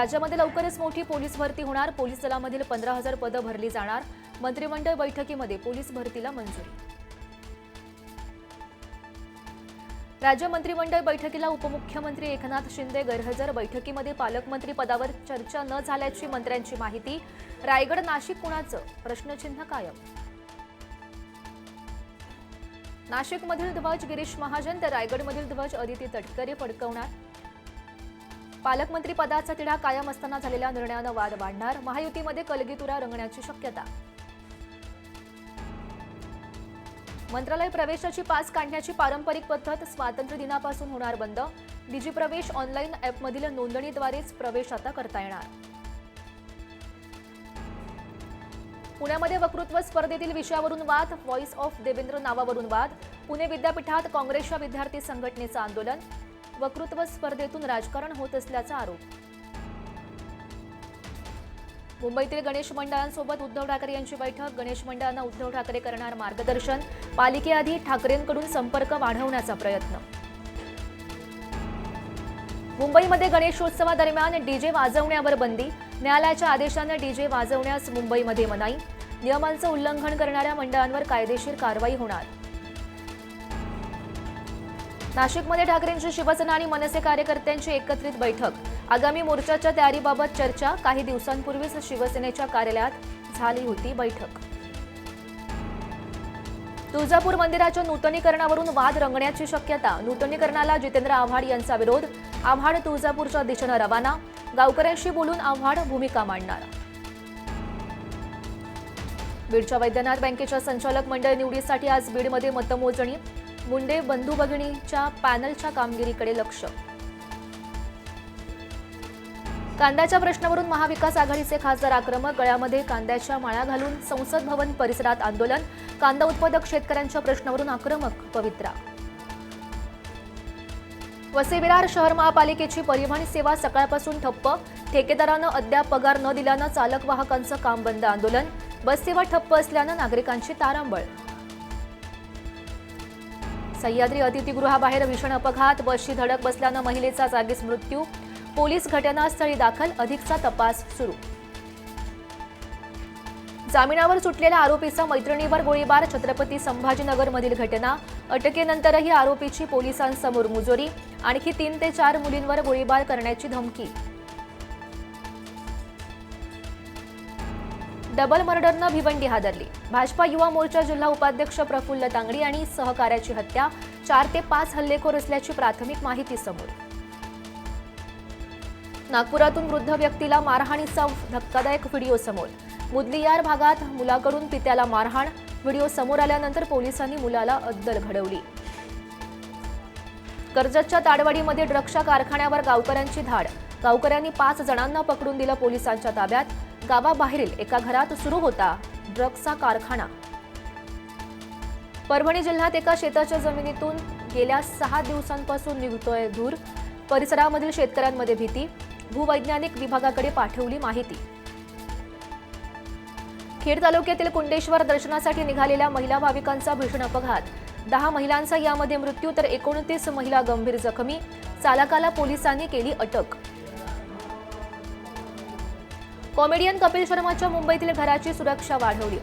राज्यामध्ये लवकरच मोठी पोलीस भरती होणार. पोलीस दलामधील पंधरा हजार पदं भरली जाणार. मंत्रिमंडळ बैठकीमध्ये पोलीस भरतीला मंजुरी. राज्य मंत्रिमंडळ बैठकीला उपमुख्यमंत्री एकनाथ शिंदे गैरहजर. बैठकीमध्ये पालकमंत्री पदावर चर्चा न झाल्याची मंत्र्यांची माहिती. रायगड नाशिक कुणाचं? प्रश्नचिन्ह कायम. नाशिकमधील ध्वज गिरीश महाजन तर रायगडमधील ध्वज अदिती तटकरे फडकवणार. पालकमंत्री पदाचा तिढा कायम असताना झालेल्या निर्णयानं वाद वाढणार महायुतीमध्ये कलगीतुरा रंगण्याची शक्यता. मंत्रालय प्रवेशाची पास काढण्याची पारंपरिक पद्धत स्वातंत्र्य दिनापासून होणार बंद. डिजी प्रवेश ऑनलाईन ॲपमधील नोंदणीद्वारेच प्रवेश आता करता येणार. पुण्यामध्ये वक्तृत्व स्पर्धेतील विषयावरून वाद व्हॉइस ऑफ देवेंद्र नावावरून वाद. पुणे विद्यापीठात काँग्रेसच्या विद्यार्थी संघटनेचं आंदोलन. वक्तृत्व स्पर्धेतून राजकारण होत असल्याचा आरोप. मुंबईतील गणेश मंडळांसोबत उद्धव ठाकरे यांची बैठक. गणेश मंडळांना उद्धव ठाकरे करणार मार्गदर्शन. पालिकेआधी ठाकरेंकडून संपर्क वाढवण्याचा प्रयत्न. मुंबईमध्ये गणेशोत्सवादरम्यान डीजे वाजवण्यावर बंदी. न्यायालयाच्या आदेशानं डीजे वाजवण्यास मुंबईमध्ये मनाई. नियमांचं उल्लंघन करणाऱ्या मंडळांवर कायदेशीर कारवाई होणार. नाशिकमध्ये ठाकरेंची शिवसेना आणि मनसे कार्यकर्त्यांची एकत्रित बैठक. आगामी मोर्चाच्या तयारीबाबत चर्चा. काही दिवसांपूर्वीच शिवसेनेच्या कार्यालयात झाली होती बैठक. तुळजापूर मंदिराच्या नूतनीकरणावरून वाद रंगण्याची शक्यता. नूतनीकरणाला जितेंद्र आव्हाड यांचा विरोध. आव्हाड तुळजापूरच्या दिशेनं रवाना. गावकऱ्यांशी बोलून आव्हाड भूमिका मांडणार. बीडच्या वैद्यनाथ बँकेच्या संचालक मंडळ निवडीसाठी आज बीडमध्ये मतमोजणी. मुंडे बंधू भगिनीच्या पॅनलच्या कामगिरीकडे लक्ष. कांद्याच्या प्रश्नावरून महाविकास आघाडीचे खासदार आक्रमक गळ्यामध्ये कांद्याच्या माळ्या घालून संसद भवन परिसरात आंदोलन कांदा उत्पादक शेतकऱ्यांच्या प्रश्नावरून आक्रमक पवित्रा. वसेविरार शहर महापालिकेची परिवहन सेवा सकाळपासून ठप्प ठेकेदारानं अद्याप पगार न दिल्यानं चालक वाहकांचं काम बंद आंदोलन बससेवा ठप्प असल्यानं नागरिकांची तारांबळ. सह्याद्री अतिथीगृहाबाहेर भीषण अपघात बसची धडक बसल्यानं महिलेचा जागीच मृत्यू. पोलीस घटनास्थळी दाखल अधिकचा तपास सुरू. जामिनावर सुटलेल्या आरोपीचा मैत्रिणीवर गोळीबार छत्रपती संभाजीनगरमधील घटना. अटकेनंतरही आरोपीची पोलिसांसमोर मुजोरी. आणखी तीन ते चार मुलींवर गोळीबार करण्याची धमकी. डबल मर्डरनं भिवंडी हादरली. भाजपा युवा मोर्चा जिल्हा उपाध्यक्ष प्रफुल्ल तांगडी आणि सहकार्याची हत्या चार ते पाच हल्लेखोर असल्याची प्राथमिक माहिती समोर. नागपुरातून वृद्ध व्यक्तीला मारहाणीचा धक्कादायक व्हिडिओ समोर. मुदलियार भागात मुलाकडून पित्याला मारहाण व्हिडिओ समोर आल्यानंतर पोलिसांनी मुलाला अद्दल घडवली. कर्जतच्या ताडवाडीमध्ये ड्रग्सच्या कारखान्यावर गावकऱ्यांची धाड. गावकऱ्यांनी पाच जणांना पकडून दिलं पोलिसांच्या ताब्यात. गावाबाहेरील एका घरात सुरू होता ड्रग्सचा कारखाना. परभणी जिल्ह्यात एका शेताच्या जमिनीतून गेल्या सहा दिवसांपासून निघतोय धूर. परिसरामधील शेतकऱ्यांमध्ये भीती. भूवैज्ञानिक विभागाकडे पाठवली माहिती. खेड तालुक्यातील कुंडेश्वर दर्शनासाठी निघालेल्या महिला भाविकांचा भीषण अपघात. दहा महिलांचा यामध्ये मृत्यू तर एकोणतीस महिला गंभीर जखमी. चालकाला पोलिसांनी केली अटक. कॉमेडियन कपिल शर्माच्या मुंबईतील घराची सुरक्षा वाढवली.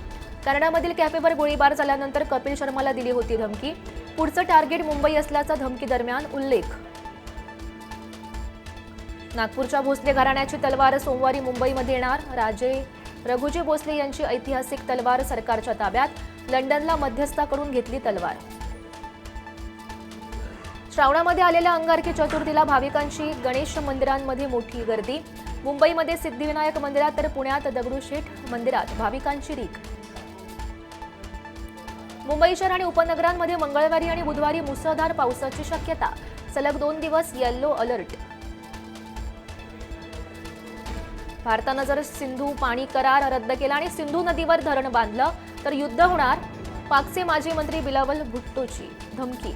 कॅनडामधील कॅफेवर गोळीबार झाल्यानंतर कपिल शर्माला दिली होती धमकी. पुढचं टार्गेट मुंबई असल्याचा धमकी दरम्यान उल्लेख. नागपूरच्या भोसले घराण्याची तलवार सोमवारी मुंबईमध्ये येणार. राजे रघुजी भोसले यांची ऐतिहासिक तलवार सरकारच्या ताब्यात. लंडनला मध्यस्थाकडून घेतली तलवार. श्रावणामध्ये आलेल्या अंगारकी चतुर्थीला भाविकांची गणेश मंदिरांमध्ये मोठी गर्दी. मुंबईमध्ये सिद्धिविनायक मंदिरात तर पुण्यात दगडूशेठ मंदिरात भाविकांची रीक मुंबई शहर आणि उपनगरांमध्ये मंगळवारी आणि बुधवारी मुसळधार पावसाची शक्यता. सलग दोन दिवस येल्लो अलर्ट भारतानं जर सिंधू पाणी करार रद्द केला आणि सिंधू नदीवर धरण बांधलं तर युद्ध होणार. पाकचे माजी मंत्री बिलावल भुट्टोची धमकी.